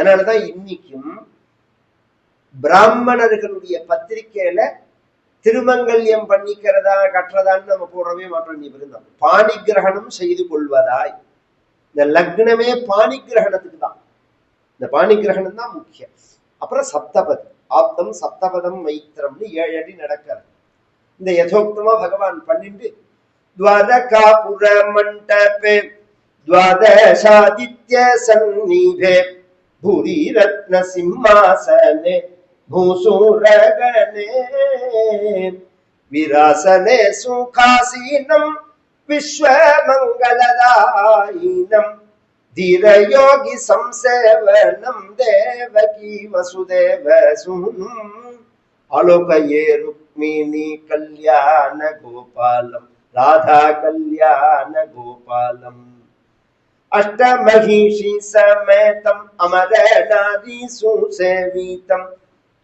அதனாலதான் இன்னைக்கும் பிராமணர்களுடைய பத்திரிகையில திருமங்கல்யம் பண்ணிக்கிறதா கட்டுறதான்னு நம்ம போடுறவே மாற்றம் நீ பாணி கிரகணம் செய்து கொள்வதாய். இந்த லக்னமே பாணி கிரகணத்துக்கு தான். இந்த பாணி கிரகணம் தான் முக்கியம். அப்புறம் சப்தபதி. ஆப்தம் சப்தபதம் மைத்திரம்னு ஏழு அடி நடக்கிறது. இந்த யதோக்தமா பகவான் பன்னெண்டு. துவாதகாபுர மண்டபே துவாதசாதித்ய சந்நிபே. भूरि रत्नसिंहासने भूसूरगणे विरासने सुखासीनम् विश्वमङ्गलदायिनम् धीरयोगि संसेवनम् देवकी वसुदेव सूनुम् आलोकये रुक्मिणी कल्याण गोपालम् അഷ്ടമഹീഷി സമേതം അമരനാദീസുസേവീതം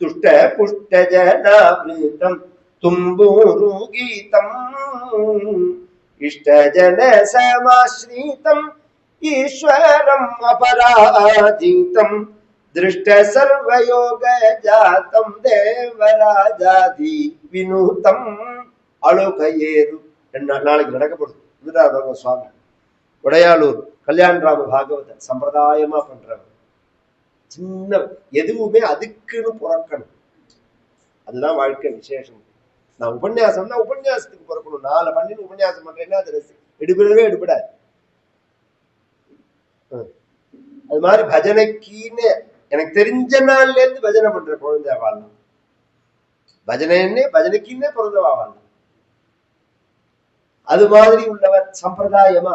തുഷ്ടപുഷ്ടജനാവൃതം തുമ്പൂരുഗീതം ഇഷ്ടജനസമാശ്രീതം ഈശ്വരം അപരാജിതം ദൃഷ്ടസർവയോഗജാതം ദേവരാജാതി വിനൂതം അളുകയേതു. എന്നാണ് നാളെ നടക്കപ്പെടുന്നത് ഇതാണ് സ്വാമി. உடையாளூர் கல்யாண்ராம பாகவதர் சம்பிரதாயமா பண்றவர். சின்ன எதுவுமே அதுக்குன்னு புறக்கணும். அதுதான் வாழ்க்கை விசேஷம். நான் உபன்யாசம்னா உபன்யாசத்துக்கு பிறக்கணும். நாலு பண்ணின்னு உபன்யாசம் பண்றேன்னா அது ரசி எடுபடவே எடுபடாது. அது மாதிரி பஜனைக்குன்னு எனக்கு தெரிஞ்ச நாள்ல இருந்து பஜனை பண்ற குழந்தை வாழலாம் பஜனைன்னே பஜனைக்குன்னே பிறந்தவா வாழலாம் அது மாதிரி உள்ளவர் சம்பிரதாயமா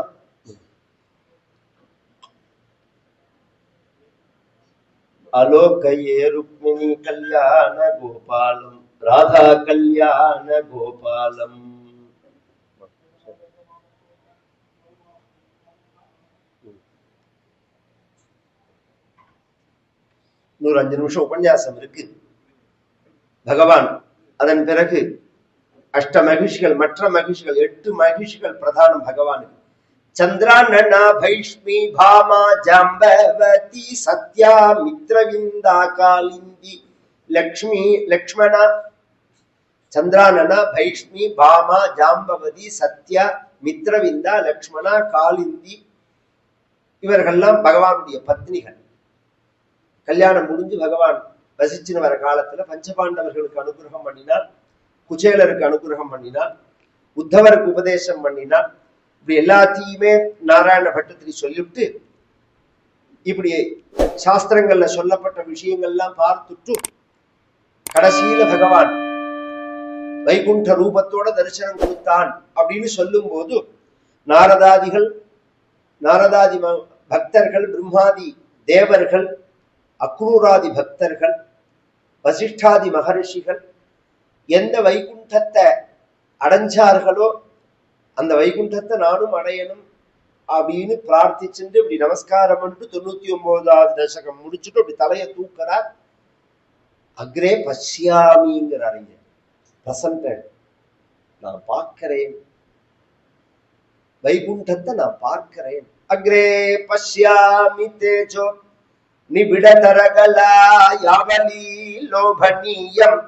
அலோகையே ருக்மிணி கல்யாண கோபாலம் ராதா கல்யாண கோபாலம் நூறு அஞ்சு நிமிஷம் உபன்யாசம் இருக்கு பகவான் அதன் பிறகு அஷ்ட மகிழ்ச்சிகள் மற்ற மகிழ்ச்சிகள் எட்டு மகிழ்ச்சிகள் பிரதானம் பகவானுக்கு சந்திரானனா பைஷ்மி பாமா ஜாம்பவதி சத்யா மித்ரவிந்தா காலிந்தி லக்ஷ்மி லக்ஷ்மணா சந்திரானனா பைஷ்மி பாமா ஜாம்பவதி சத்யா மித்ரவிந்தா லக்ஷ்மணா காலிந்தி. இவர்கள்லாம் பகவானுடைய பத்னிகள். கல்யாணம் முடிஞ்சு பகவான் வசிச்சுன்னு வர காலத்துல பஞ்சபாண்டவர்களுக்கு அனுகிரகம் பண்ணினான் குச்சேலருக்கு அனுகிரகம் பண்ணினான் உத்தவருக்கு உபதேசம் பண்ணினான். இப்படி எல்லாத்தையுமே நாராயண பட்டத்திரி சொல்லிவிட்டு இப்படி சாஸ்திரங்கள்ல சொல்லப்பட்ட விஷயங்கள்லாம் பார்த்துட்டு கடைசியில பகவான் வைகுண்ட ரூபத்தோட தரிசனம் கொடுத்தான் அப்படின்னு சொல்லும் போது நாரதாதிகள் நாரதாதி ம- பக்தர்கள் பிரம்மாதி தேவர்கள் அக்ரூராதி பக்தர்கள் வசிஷ்டாதி மகரிஷிகள் எந்த வைகுண்டத்தை அடைஞ்சார்களோ அந்த வைகுண்டத்தை நானும் அடையணும் அப்படின்னு பிரார்த்திச்சுட்டு இப்படி நமஸ்காரம் பண்ணிட்டு தொண்ணூத்தி ஒன்பதாவது தசகம் முடிச்சுட்டு அப்படி தலையை தூக்கிறார் அக்ரே பஷ்யாமிங்கிற அறிஞர். பிரசன்ட் நான் பார்க்கிறேன். வைகுண்டத்தை நான் பார்க்கிறேன். அக்ரே பஷ்யாமி தேஜோ நிபிடதரகலா யாவலி லோபனீயம்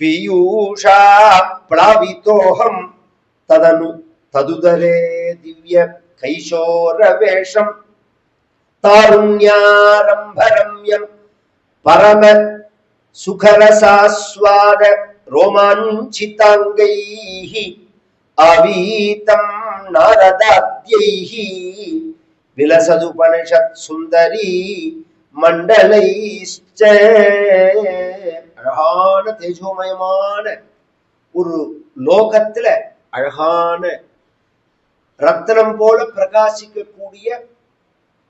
பியூஷா பிளாவிதோஹம் ததனு ததுதரே திவ்ய கைஷோர வேஷம் தாருண்யாரம்பரம்யம் பரம சுகரசாஸ்வாத ரோமாஞ்சிதாங்கைः ஆவீதம் நாரதாத்யைः விலசதுபனிஷத் சுந்தரி மண்டலைச்ச அழகான தேஜோமயமான ஒரு லோகத்துல அழகான ரத்தனம் போல பிரகாசிக்கக்கூடிய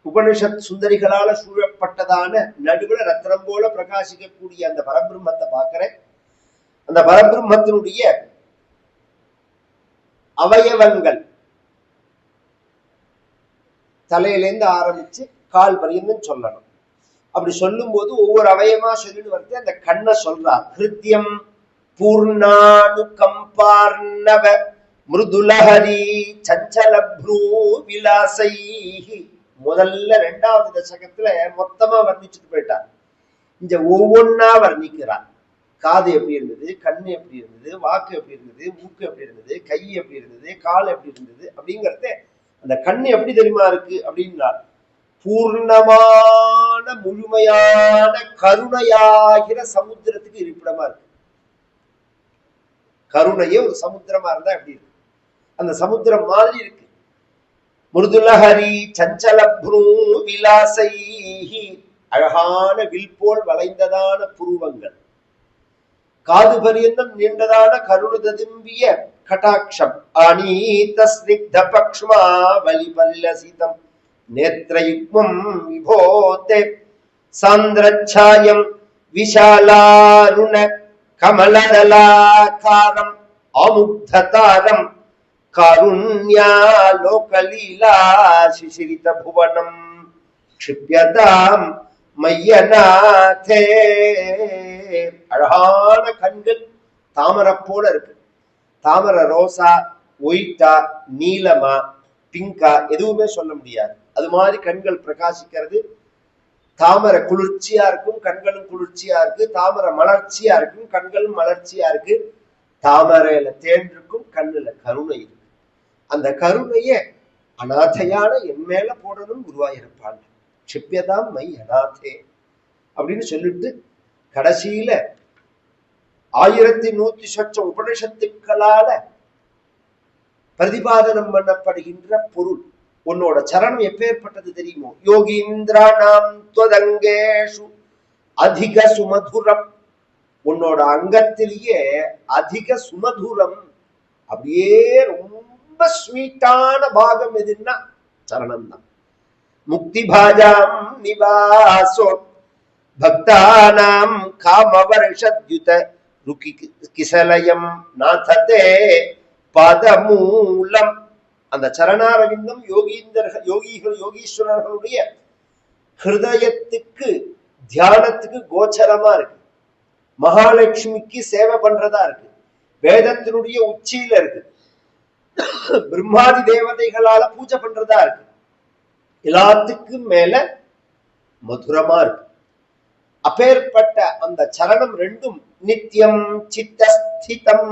உபனிஷத் சுந்தரிகளால சூழப்பட்டதான நடுவுல ரத்தனம் போல பிரகாசிக்கக்கூடிய அந்த பரபிரம்மத்தை பார்க்கிறேன். அந்த பரபிரம்மத்தினுடைய அவயவங்கள் தலையிலேருந்து ஆரம்பிச்சு கால் வரையும் சொல்லணும். அப்படி சொல்லும் போது ஒவ்வொரு அவயமா சொல்லிட்டு வருது அந்த கண்ணை சொல்றார் ஹிருத்யம் பூர்ணானு கம்பார்ணவ மிருதுலஹரி சஞ்சல ப்ரூ விலாசை முதல்ல ரெண்டாவது தசகத்துல மொத்தமா வர்ணிச்சுட்டு போயிட்டார். இந்த ஒவ்வொன்னா வர்ணிக்கிறார். காது எப்படி இருந்தது கண்ணு எப்படி இருந்தது வாக்கு எப்படி இருந்தது மூக்கு எப்படி இருந்தது கை எப்படி இருந்தது கால் எப்படி இருந்தது அப்படிங்கிறத அந்த கண்ணு எப்படி தெரியுமா இருக்கு அப்படின்னார். பூர்ணமான முழுமையான கருணையாகிற சமுத்திரத்துக்கு இருப்பிடமா இருக்கு. கருணையே ஒரு சமுத்திரமா இருந்தா எப்படி இருக்கு? அந்த சமுத்திரம் மாதிரி இருக்கு. மிருதுலஹரி சஞ்சலப்ரு விலாசை அழகான வில் போல் வளைந்ததான புருவங்கள். காது பரியந்தம் நீண்டதான கருணததும்பிய கட்டாட்சம். அநீத ஸ்னிக்த பக்ஷ்மா வலி பல்லசிதம் நேத்ரயுக்மம் விபோதே. சாந்திரச்சாயம் விஷாலாருண கமலதலாகாரம் அமுக்ததாரம் காருண்யாலோகலீலா சிசிரித புவனம் க்ஷிப்யதாம் மையநாதே அழகான கண்கள் தாமரை போல இருக்கு தாமரை ரோசா ஒயிட்டா நீலமா பிங்கா எதுவுமே சொல்ல முடியாது. அது மாதிரி கண்கள் பிரகாசிக்கிறது. தாமரை குளிர்ச்சியா இருக்கும் கண்களும் குளிர்ச்சியா இருக்கு. தாமரை மலர்ச்சியா இருக்கும் கண்களும் மலர்ச்சியா இருக்கு. தாமரையில தேன் இருக்கும் கண்ணுல கருணை இருக்கும். அந்த கருணைய அநாதையான என் மேல போடணும் குருவாயிருப்பான் க்ஷிப்யதாம் மை அநாதே அப்படின்னு சொல்லிட்டு கடைசியில ஆயிரத்தி நூத்தி சொச்சம் உபனிஷத்துக்களால பிரதிபாதனம் பண்ணப்படுகின்ற பொருள் உன்னோட சரணம் எப்பேற்பட்டது தெரியுமோ? யோகீந்திராணாம் துவதங்கேஷு அதிக சுமதுரம். உன்னோட அங்கத்திலேயே அதிக சுமதுரம் அப்படியே ரொம்ப ஸ்வீட்டான பாகம் எதுன்னா சரணம் தான் முக்தி பாஜாம் நிவாசோ பக்தானாம் காமவர்ஷத்யுத ருக்கி கிசலயம் நாததே பதமூலம். அந்த சரணாரவிந்தம் யோகீந்தர்கள் யோகிகள் யோகீஸ்வரர்களுடைய ஹிருதயத்துக்கு தியானத்துக்கு கோச்சரமா இருக்கு. மகாலட்சுமிக்கு சேவை பண்றதா இருக்கு. வேதத்தினுடைய உச்சியில இருக்கு. பிரம்மாதி தேவதைகளால பூஜை பண்றதா இருக்கு. எல்லாத்துக்கும் மேல மதுரமா இருக்கு. அப்பேற்பட்ட அந்த சரணம் ரெண்டும் நித்தியம் சித்தஸ்திதம்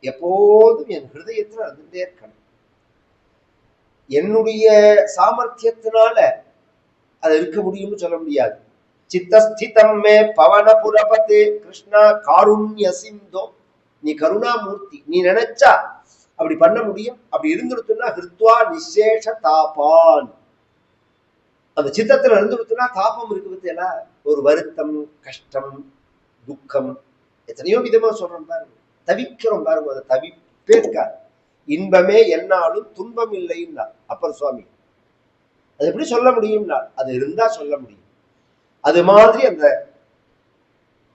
எப்போதும் என் ஹிருதயத்துல நடந்துட்டே இருக்கணும். என்னுடைய சாமர்த்தியத்தினால அது இருக்க முடியும்னு சொல்ல முடியாது. சித்தஸ்திதம் மே பவனபுரபதே கிருஷ்ணா காருண்ய சிந்தோ. நீ கருணாமூர்த்தி நீ நினைச்சா அப்படி பண்ண முடியும். அப்படி இருந்துடுத்துன்னா ஹிருத்வா நிசேஷ தாபான். அந்த சித்தத்துல இருந்துடுத்துனா தாபம் இருக்கு என்ன ஒரு வருத்தம் கஷ்டம் துக்கம் எத்தனையோ விதமா சொல்றோம் பாருங்க. தவிக்கிறோம் பாருங்க அதை தவிப்பே இருக்காரு இன்பமே என்னாலும் துன்பம் இல்லைன்னா அப்பர் சுவாமி. அது எப்படி சொல்ல முடியும்னா அது இருந்தா சொல்ல முடியும். அது மாதிரி அந்த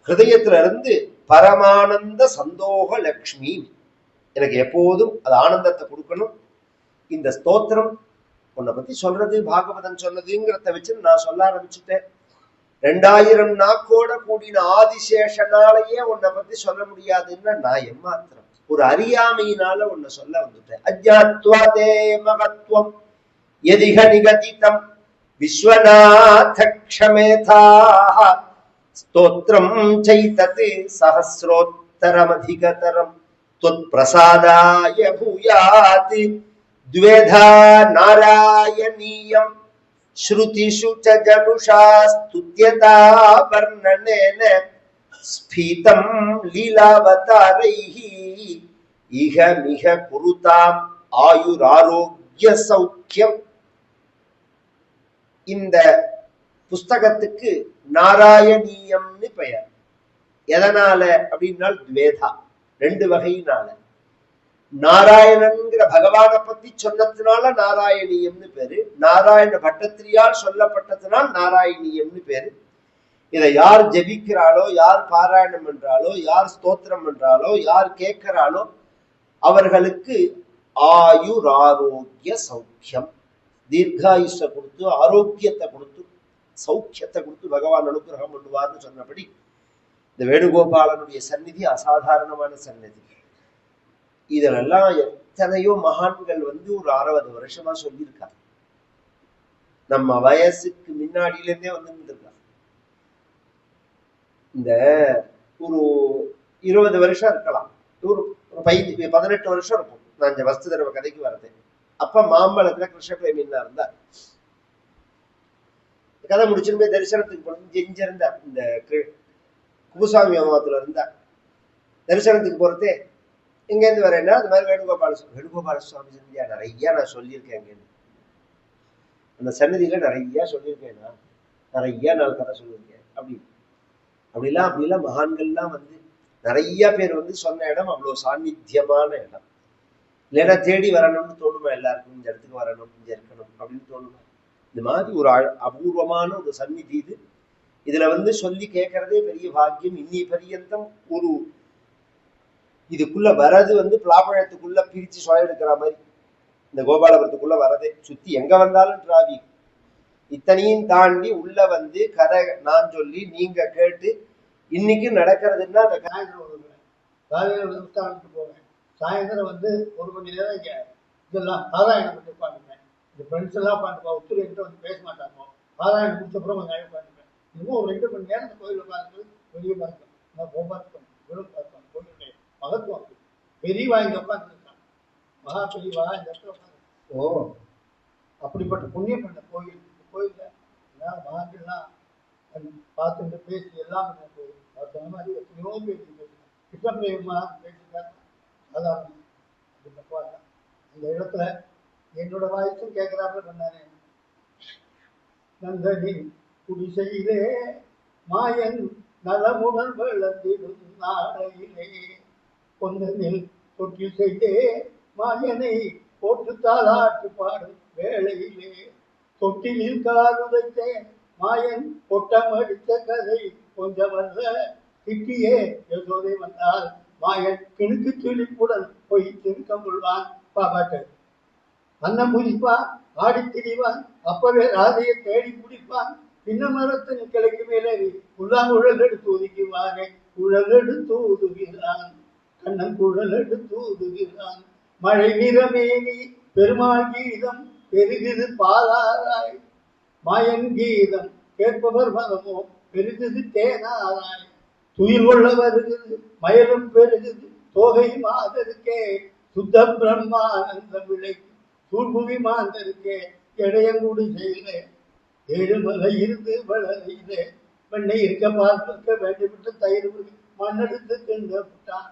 ஹிருதயத்துல இருந்து பரமானந்த சந்தோக லக்ஷ்மி. எனக்கு எப்போதும் அது ஆனந்தத்தை கொடுக்கணும். இந்த ஸ்தோத்திரம் உன்னை பத்தி சொல்றது பாகவதன் சொன்னதுங்கிறத வச்சு நான் சொல்ல ஆரம்பிச்சுட்டேன். ரெண்டாயிரம் நாக்கோட கூடின ஆதிசேஷனாலேயே உன்னை பத்தி சொல்ல முடியாதுன்னா நான் எம்மாத்திரம்? ஒரு அறியாமையினால உன்னை சொல்ல வந்துட்டேன். அஜாத்வா தே மகத்துவம் எதிக நிகதிதம் விஸ்வநாதக்ஷமேதாக ஸ்தோத்திரம் சைதத் சகசிரோத்தரமதிகதரம் त्वत्प्रसादाय भूयात् द्वेधा नारायणीयम् श्रुतिषु च जनुषा स्तुत्यता वर्णनेन स्फीतं लीलावतारैः इह मिह कुरुताम् ஆயுராரோக்கியம் இந்த புஸ்தகத்துக்கு நாராயணீயம்னு பெயர் எதனால அப்படின்னால் துவேதா ரெண்டு வகையினால. நாராயணன்கிற பகவானை பத்தி சொன்னதுனால நாராயணியம்னு பேரு. நாராயண பட்டத்திரியால் சொல்லப்பட்டதுனால் நாராயணியம்னு பேரு. இதை யார் ஜபிக்கிறாளோ யார் பாராயணம் என்றாலோ யார் ஸ்தோத்திரம் என்றாலோ யார் கேட்கிறாளோ அவர்களுக்கு ஆயுர் ஆரோக்கிய சௌக்கியம். தீர்காயுஷ கொடுத்து ஆரோக்கியத்தை கொடுத்து சௌக்கியத்தை கொடுத்து பகவான் அனுகிரகம் பண்ணுவார்னு சொன்னபடி இந்த வேணுகோபாலனுடைய சந்நிதி அசாதாரணமான சந்நிதி. இதெல்லாம் எத்தனையோ மகான்கள் வந்து ஒரு அறுபது வருஷமா சொல்லியிருக்காங்க. நம்ம வயசுக்கு முன்னாடியில இருந்தே வந்து இந்த ஒரு இருபது வருஷம் இருக்கலாம். ஒரு ஒரு பைந்து பதினெட்டு வருஷம் இருக்கும். நான் இந்த வஸ்து தர்ம கதைக்கு வரது அப்ப மாம்பழத்துல கிருஷ்ணபிரேமின்னா இருந்தார். கதை முடிச்சிருமே தரிசனத்துக்கு போனது இங்க இந்த குப்புசாமி அம்மாவத்தில் இருந்தார் தரிசனத்துக்கு போகிறதே இங்கேருந்து வரேன்னா அது மாதிரி வேணுகோபால சுவாமி வேணுகோபால சுவாமி சந்தியா நிறையா நான் சொல்லியிருக்கேன் இங்கேருந்து அந்த சன்னதியில் நிறைய சொல்லியிருக்கேன் நான். நிறைய நாள் கதை சொல்லியிருக்கேன். அப்படி. அப்படிலாம் அப்படிலாம் மகான்கள்லாம் வந்து நிறைய பேர் வந்து சொன்ன இடம் அவ்வளவு சாநித்தியமான இடம். இல்லைன்னா தேடி வரணும்னு தோணுமா எல்லாருக்கும்? இந்த இடத்துக்கு வரணும் இங்கே இருக்கணும் அப்படின்னு தோணுமா? இந்த மாதிரி ஒரு அபூர்வமான ஒரு சந்நிதி இது. இதுல வந்து சொல்லி கேட்கறதே பெரிய பாக்கியம். இன்னி பரியந்தம் ஒரு இதுக்குள்ள வர்றது வந்து பலாப்பழத்துக்குள்ள பிரிச்சு சுழ எடுக்கிற மாதிரி. இந்த கோபாலபுரத்துக்குள்ள வரதே. சுத்தி எங்க வந்தாலும் டிராபிக் இத்தனையும் தாண்டி உள்ள வந்து கதை நான் சொல்லி நீங்க கேட்டு இன்னைக்கு நடக்கிறதுன்னா அந்த க- வருவேன் காலையில் வந்து போவேன். சாயந்தரம் வந்து ஒரு மணி நேரம் இங்கே இதெல்லாம் பாராயணம் பண்ணி உட்காந்துப்பேன் இந்த ஃப்ரெண்ட்ஸ் எல்லாம் உட்காந்துப்பா ஒத்துரு வந்து பேச மாட்டாங்க. பாராயணம் முடிச்ச அப்புறம் கொஞ்சம் உட்காந்துப்பேன் இன்னும் ஒரு ரெண்டு மணி நேரம் அந்த கோயிலை உட்காந்து வெளியே பார்க்கணும். நான் கோபாலத்தம் விழும் பார்த்தோம் கோயிலுடைய மகத்துவம் பெரியவா இங்கே உட்காந்துருக்கான் மகா பெரியவா இந்த இடத்துல உட்காந்து ஓ அப்படிப்பட்ட புண்ணியம் பண்ண கோயில். இந்த கோயிலில் எல்லாம் மகான்கள்லாம் பார்த்துட்டு பேசி எல்லாம் பண்ண கோயில். அவர் சொன்ன மாதிரி எத்தனையோ பேசி பேசி கிருஷ்ணபிரேமா பேசிட்டாங்க சாதாரண அது பகவான் அந்த இடத்துல என்னோட வாய்ஸும் கேட்குறாப்புல பண்ணாரு. நந்தனி. குடிசையிலே மாயன் நலமுடன் வளர்ந்திடும் நாளையிலே. கொந்தனில் தொட்டில் செய்தே மாயனை போட்டு தாளாட்டு பாடும் வேளையிலே. தொட்டிலில் கால் மாயன் கொட்டம் அடித்த கதை கொஞ்சமல்ல. திட்டியே யசோதை வந்தால் மாயன் கிணுக்கு துளிப்புடன் போய் திருக்க முள்வான். பாபாட்டு அன்னம் புதிப்பான் ஆடி திரிவான் அப்பவே ராதையை தேடி பிடிப்பான் பின்ன மரத்தின் கிளைக்கு மேலே உள்ளாங்குழல் எடுத்து ஒதுக்குவானே குழல் எடுத்து ஊதுகிறான் கண்ணன் குழல் எடுத்து ஊதுகிறான் மழை நிறமேனி பெருமாள் கீதம் பெருகுது பாலாராய் மாயன் கீதம் கேட்பவர் மனமோ பெருகுது தேனாராய் துயில் கொள்ள வருகிறது மயலும் பெருகுது தோகை மாதருக்கே சுத்த பிரம்மானந்த விளை சூழ்புவி மாந்தருக்கே இடையங்குடி செய்கிறேன் ஏழுமலை இருந்து வளரையிலே மண்ணை இருக்க பார்க்க வேண்டிவிட்டு தயிர் உருகி மண்ணெடுத்து தின்னு விட்டான்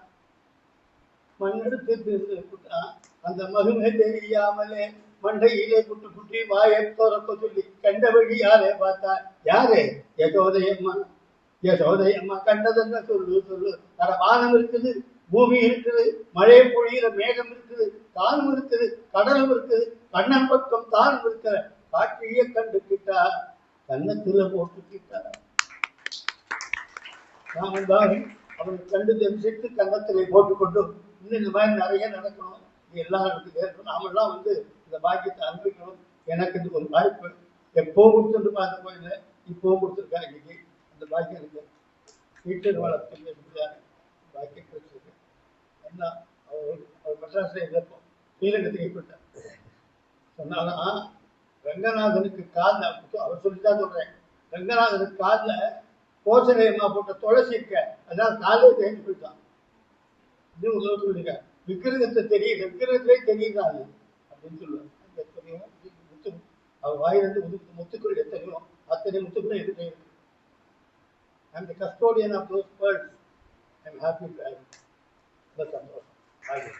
மண்ணெடுத்து தின்னு புட்டான் அந்த மகுமே தெரியாமலே மண்டையிலே குட்டு குட்டி வாயை திறக்க சொல்லி கண்ட வழியாலே பார்த்தா யாரு? யசோதையம்மா. யசோதையம்மா கண்டதென்ன சொல்லு சொல்லு. அட வானம் இருக்குது பூமி இருக்குது மழை பொழியிற மேகம் இருக்குது தானும் இருக்குது கடலும் இருக்குது கண்ணன் பக்கம் தானும் இருக்கிற காட்சியை கண்டுக்கிட்டா கன்னத்துல போட்டுக்கிட்டா. நாமும் தான் அவனை கண்டு தெரிஞ்சிட்டு கன்னத்திலே போட்டுக்கொண்டு இன்னும் இந்த மாதிரி நிறைய நடக்கணும். எல்லாம் நடக்குது நாமெல்லாம் வந்து இந்த பாக்கியத்தை அனுபவிக்கணும் எனக்கு இது ஒரு வாய்ப்பு. எப்போ கொடுத்துட்டு அந்த கோயில? இப்போ கொடுத்துருக்கா இன்னைக்கு? அந்த பாக்கியம் இருக்கு. வீட்டில் வளர்த்து பாக்கியம் கிடைச்சிருக்கு என்ன அவர் அவர் மெட்ராஸ்ல இருப்போம் ஸ்ரீரங்கத்துக்கு போயிட்டார். சொன்னாலும் ரங்கநாதனுக்கு காதில் அவர் சொல்லித்தான் சொல்றேன். ரங்கநாதனுக்கு காதில் கோசரையம்மா போட்ட துளசி இருக்க அதான் காலே தேங்கி போயிட்டான். இன்னும் ஒரு சொல்லுங்க விக்கிரகத்தை தெரியும் விக்கிரகத்திலே தெரியுதாங்க அப்படின்னு சொல்லுவாங்க அந்த முத்து அவர் வாயிலிருந்து முத்து முத்துக்கள் எத்தனையோ அத்தனை முத்துக்களும் எதுவுமே இருக்கு. I'm the custodian of those worlds I'm happy to have ரொம்ப சந்தோஷம். ஆகிய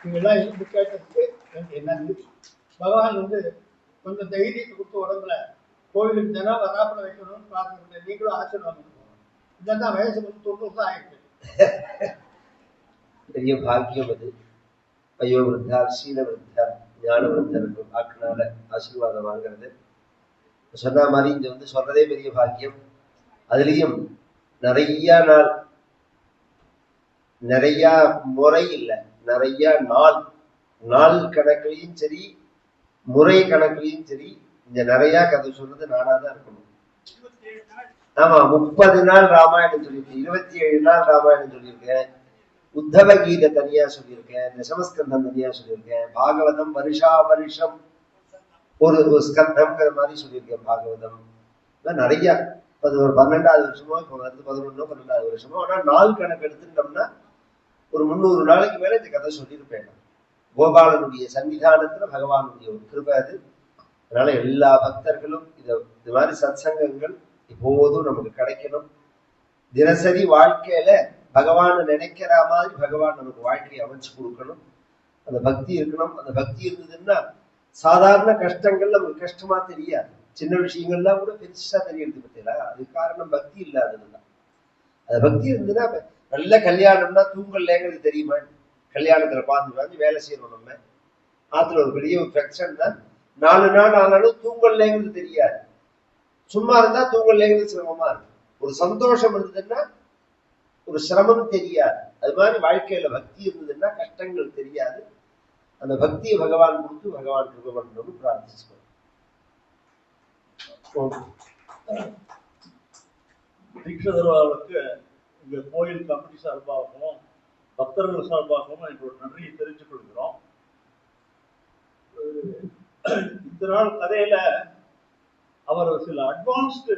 நீங்கள்லாம் இருந்து கேட்டதுக்கு எனக்கு என்ன பகவான் வந்து கொஞ்சம் தைரியத்தை கொடுத்த உடம்புல கோவிலுக்கு தினம் வராப்பில் வைக்கணும்னு பார்த்துருக்கேன் நீங்களும் ஆசீர்வாதம் இதெல்லாம் வயசு வந்து தொண்ணூறு தான் ஆயிடுச்சு. பெரிய பாக்கியம் அது. ஐயோ விருத்தார் சீல விருத்தார் ஞான விருத்தர் வாக்குனால ஆசீர்வாதம் வாங்குறது. சொன்ன மாதிரி இங்க வந்து சொல்றதே பெரிய பாக்கியம். அதுலயும் நிறைய நாள் நிறைய முறை இல்லை நிறைய நாள் நாள் கணக்குலையும் சரி முறை கணக்குலையும் சரி இங்க நிறைய கதை சொல்றது நானா தான் இருக்கணும். ஆமா முப்பது நாள் ராமாயணம் சொல்லியிருக்கேன் இருபத்தி ஏழு நாள் ராமாயணம் சொல்லியிருக்கேன். உத்தவ கீதை தனியா சொல்லியிருக்கேன் தசமஸ்கந்தம் தனியா சொல்லியிருக்கேன் பாகவதம் வருஷா வருஷம் ஒரு ஒரு ஸ்கந்தம்ங்கிற மாதிரி சொல்லியிருக்கேன் பாகவதம். நிறைய அது ஒரு பன்னெண்டாவது வருஷமோ இப்போ வருது பதினொன்னோ பன்னெண்டாவது வருஷமோ ஆனா நாள் கணக்கு எடுத்துட்டோம்னா ஒரு முந்நூறு நாளைக்கு மேல இந்த கதை சொல்லியிருப்பேன் நான். கோபாலனுடைய சன்னிதானத்துல பகவானுடைய ஒரு கிருபை அது. அதனால எல்லா பக்தர்களும் இத இது மாதிரி சத்சங்கங்கள் எப்போதும் நமக்கு கிடைக்கணும். தினசரி வாழ்க்கையில பகவானை நினைக்கிற மாதிரி பகவான் நமக்கு வாழ்க்கையை அமைச்சு கொடுக்கணும். அந்த பக்தி இருக்கணும். அந்த பக்தி இருந்ததுன்னா சாதாரண கஷ்டங்கள் நமக்கு கஷ்டமா தெரியாது. சின்ன விஷயங்கள்லாம் கூட பெருசா தெரியுது பத்தியா அது காரணம் பக்தி இல்லாததுதான். அந்த பக்தி இருந்ததுன்னா நல்ல கல்யாணம்னா தூங்கலைங்கிறது தெரியுமா? கல்யாணத்துல பார்த்து வந்து வேலை செய்யணும் நம்ம. ஆத்துல ஒரு பெரிய பிரச்சனை தான். நாலு நாள் ஆனாலும் தூங்கலைங்கிறது தெரியாது. சும்மா இருந்தா தூங்கலைங்கிறது சிரமமா இருக்கு. ஒரு சந்தோஷம் இருந்ததுன்னா ஒரு சிரமம் தெரியாது. அது மாதிரி வாழ்க்கையில பக்தி இருந்ததுன்னா கஷ்டங்கள் தெரியாது. அந்த பக்தியை பகவான் கொடுத்து பகவான் கிருப பண்ணணும்னு பிரார்த்திச்சுக்கணும் தீட்சதர்வாவுக்கு இங்க கோயில் கமிட்டி சார்பாகவும் பக்தர்கள் சார்பாகவும் எங்களோட நன்றியை தெரிவித்துக் கொள்கிறோம். இந்த நாள் கதையில அவர் சில அட்வான்ஸ்டு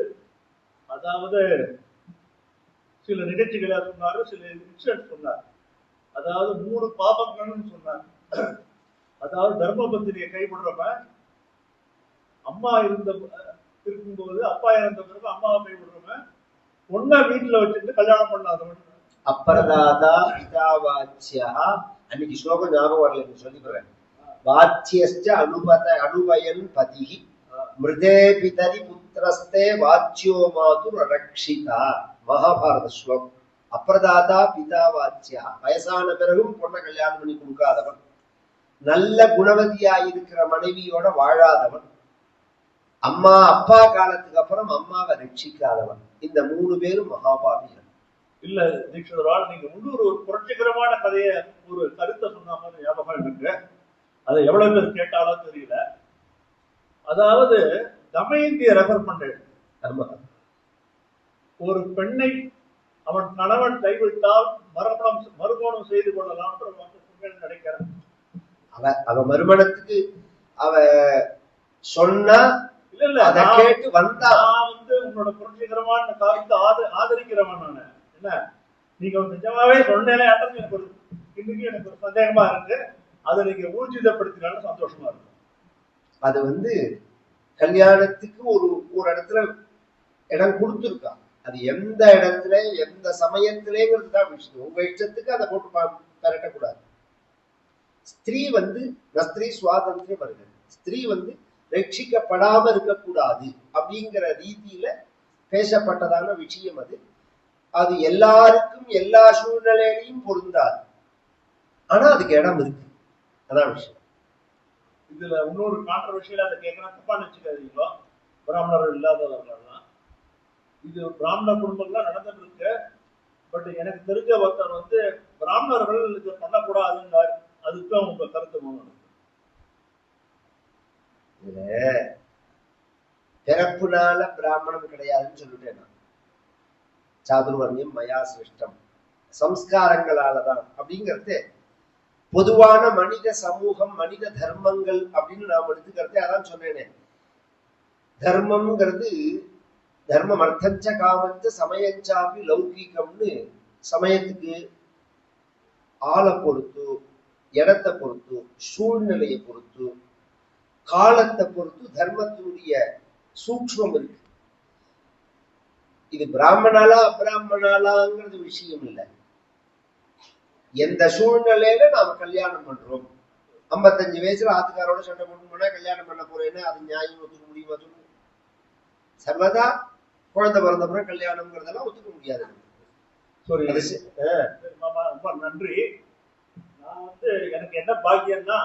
அதாவது சில நிகழ்ச்சிகளை சொன்னாரு சில இன்சிடென்ட் சொன்னார். அதாவது மூணு பாபங்கள்னு சொன்னார். அதாவது தர்மபத்திரியை கைவிடுறவன் அம்மா இருந்த இருக்கும்போது அப்பா இறந்த பிறகு அம்மாவை கைவிடுறவன் பொண்ணை வீட்டுல வச்சுட்டு கல்யாணம் பண்ணாதவன். அப்பரதாதா பிதாவாச்சியா அன்னைக்கு ஸ்லோகம் ஞாபகம் வரல நீங்க சொல்லிக்கிறேன் வாச்சியஸ்ட அனுபத அனுபயன் பதிகி மிருதே பிதரி புத்திரஸ்தே வாச்சியோ மாது ரக்ஷிதா. மகாபாரத ஸ்லோகம். அப்பிரதாதா பிதா வாச்சியா வயசான பிறகும் பொண்ணை கல்யாணம் பண்ணி கொடுக்காதவன். நல்ல குணவதியா இருக்கிற மனைவியோட வாழாதவன். அம்மா அப்பா காலத்துக்கு அப்புறம் அம்மாவை ரட்சிக்காதவன். இந்த மூணு பேரும் மகாபாபிகள். இல்ல தீட்சிதரால் நீங்க முன்னூறு ஒரு புரட்சிகரமான கதையை ஒரு கருத்தை சொன்ன மாதிரி ஞாபகம் இருக்கு அதை எவ்வளவு பேர் கேட்டாலும் தெரியல. அதாவது தமயந்திய ரெஃபர் பண்றேன் ஒரு பெண்ணை அவன் கணவன் கைவிட்டால் மறுமணம் மறுமணம் செய்து கொள்ளலாம் நினைக்கிறேன் அவ அவ மறுமணத்துக்கு அவ சொன்னா இல்ல இல்ல அதை கேட்டு வந்தா நான் வந்து உன்னோட புரட்சிகரமான கருத்தை ஆத ஆதரிக்கிறவன் நானு. என்ன நீங்க நிஜமாவே சொன்னேன்னு எனக்கு ஒரு இன்னைக்கு எனக்கு ஒரு சந்தேகமா இருக்கு. அதை நீங்க ஊர்ஜிதப்படுத்தினாலும் சந்தோஷமா இருக்கும். அது வந்து கல்யாணத்துக்கு ஒரு ஒரு இடத்துல இடம் கொடுத்துருக்கான் அது எந்த இடத்துல எந்த சமயத்திலேங்கிறது தான் விஷயம். உங்க இஷ்டத்துக்கு அதை போட்டு பா- ஸ்திரீ வந்து ஸ்திரீ சுவாதந்திரம் வருகிறது ஸ்திரீ வந்து ரட்சிக்கப்படாம இருக்கக்கூடாது அப்படிங்கிற ரீதியில பேசப்பட்டதான விஷயம் அது. அது எல்லாருக்கும் எல்லா சூழ்நிலையிலையும் பொருந்தாது. ஆனா அதுக்கு இடம் இருக்கு. அதான் விஷயம். இதுல இன்னொரு கான்ட்ரவர்ஷியலா அதை கேட்கணும் தப்பா நினைச்சுக்காதீங்களோ பிராமணர்கள் இல்லாதவர்கள் தான் இது பிராமண குடும்பங்கள்லாம் நடந்துட்டு இருக்கு பட் எனக்கு தெரிஞ்ச ஒருத்தர் வந்து பிராமணர்கள் இது பண்ணக்கூடாதுன்னாரு அதுக்கும் உங்க கருத்து இதுல பிறப்புனால பிராமணம் கிடையாதுன்னு சொல்லிட்டேன் சாதுர்வர்ணியம் மயா சிருஷ்டம். சம்ஸ்காரங்களாலதான் அப்படிங்கிறது. பொதுவான மனித சமூகம் மனித தர்மங்கள் அப்படின்னு நாம் எடுத்துக்கிறதே அதான் சொன்னேனே. தர்மம்ங்கிறது தர்மம் அர்த்தஞ்ச காமஞ்ச சமயஞ்சாப்பி லௌகீகம்னு சமயத்துக்கு ஆளை பொறுத்து இடத்தை பொறுத்து சூழ்நிலையை பொறுத்து காலத்தை பொறுத்து தர்மத்தினுடைய சூக்ஷ்மம் இருக்கு. இது பிராமணாலா அபிராமணாலாங்கிறது விஷயம் இல்லை. எந்த சூழ்நிலையில நாம கல்யாணம் பண்றோம்? ஐம்பத்தஞ்சு வயசுல ஆத்துக்காரோட சண்டை போட்டு போனா கல்யாணம் பண்ண போறேன்னு அது நியாயம் ஒத்துக்க முடியுமா சொல்லுங்க சர்வதா குழந்தை பிறந்த பிறகு கல்யாணம்ங்கிறதெல்லாம் ஒத்துக்க முடியாது. ரொம்ப நன்றி. நான் வந்து எனக்கு என்ன பாக்கியம்னா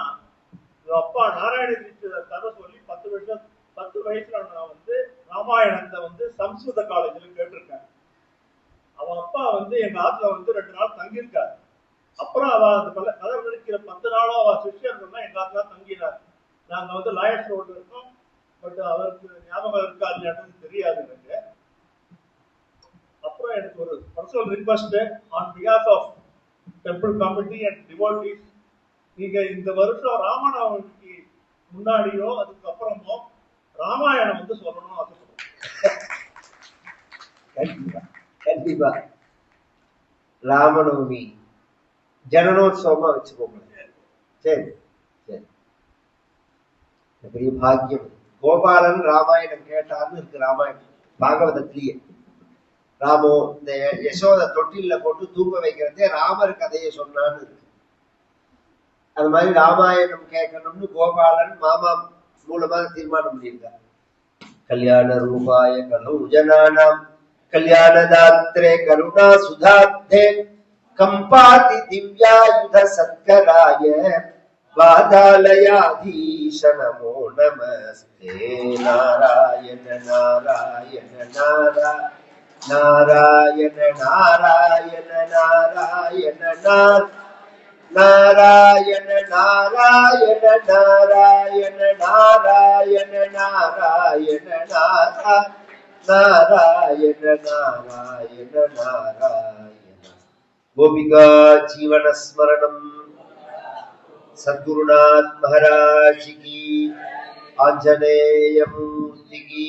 அப்பா நாராயண கதை சொல்லி பத்து வருஷம் பத்து வயசுல நான் வந்து ராமாயணத்தை வந்து சம்ஸ்கிருத காலேஜில் கேட்டிருக்கேன் அவன் அப்பா வந்து எங்க ஆத்துல வந்து ரெண்டு நாள் தங்கியிருக்காரு. அப்புறம் அவ அந்த பல கதை நடிக்கிற பத்து நாளும் அவ சிஷ்யர்கள்னா எங்க ஆத்துல தங்கினார். நாங்க வந்து லாயர்ஸ் ரோடு இருக்கோம். பட் அவருக்கு ஞாபகம் இருக்கா இல்லையான்னு தெரியாது எனக்கு. அப்புறம் எனக்கு ஒரு personal request on because of temple committee and devotees நீங்க இந்த வருஷம் ராமநவமிக்கு முன்னாடியோ அதுக்கப்புறமோ ராமாயணம் வந்து சொல்லணும் அது கண்டிப்பா. கண்டிப்பா ராமநவமி ஜனனோத்சவமா வச்சுக்கோங்க சரி சரி. பெரிய பாக்கியம். கோபாலன் ராமாயணம் கேட்டார்னு இருக்கு ராமாயணம் பாகவதத்திலேயே. ராமோ இந்த யசோத தொட்டில்ல போட்டு தூங்க வைக்கிறதே ராமர் கதையை சொன்னான்னு இருக்கு. அது மாதிரி ராமாயணம் கேட்கணும்னு கோபாலன் மாமா மூலமாக தீர்மானம் பண்ணியிருக்கார். கல்யாண ரூபாய கலௌ ஜனானாம். கல்யாணதாத்ரே கருணா சுதாப்தே கம்பாதி திவ்யாயுத சத்கராய வாதாலயாதீஷ நமோ நமஸ்தே நாராயண நாராயண நாரா நாராயண நாராயண நாராயண நார் நாராயண நாராயண நாராயண நாராயண நாராயண నారాయణ నారాయణ నారాయణ గోపికా జీవన స్మరణం సద్గురునాథ్ మహారాజ్కి ఆంజనేయమూర్తికి